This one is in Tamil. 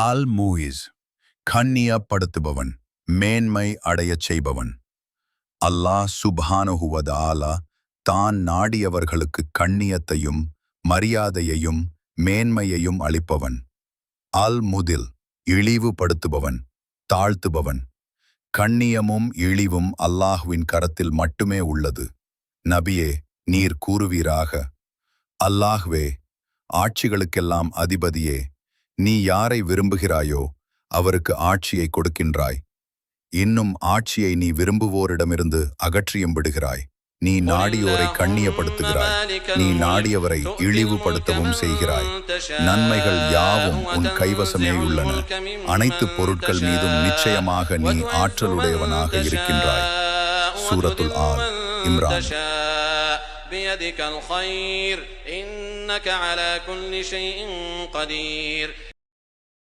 அல் மூயிஸ் கண்ணியப்படுத்துபவன் மேன்மை அடையச் செய்பவன். அல்லாஹ் சுப்ஹானுஹுவதாலா தான் நாடியவர்களுக்கு கண்ணியத்தையும் மரியாதையையும் மேன்மையையும் அளிப்பவன். அல் முதில் இழிவுபடுத்துபவன் தாழ்த்துபவன். கண்ணியமும் இழிவும் அல்லாஹ்வின் கரத்தில் மட்டுமே உள்ளது. நபியே நீர் கூறுவீராக. அல்லாஹ்வே ஆட்சிகளுக்கெல்லாம் அதிபதியே நீ யாரை விரும்புகிறாயோ அவருக்கு ஆட்சியை கொடுக்கின்றாய். இன்னும் ஆட்சியை நீ விரும்புவோரிடமிருந்து அகற்றியும் விடுகிறாய். நீ நாடியோரை கண்ணியப்படுத்துகிறாய். நீ நாடியவரை இழிவுபடுத்தவும் செய்கிறாய். நன்மைகள் யாவும் உன் கைவசமே உள்ளன. அனைத்து பொருட்கள் மீதும் நிச்சயமாக நீ ஆற்றலுடையவனாக இருக்கின்றாய். சூரத்துல் ஆர் இம்ரான். بيدك الخير إنك على كل شيء قدير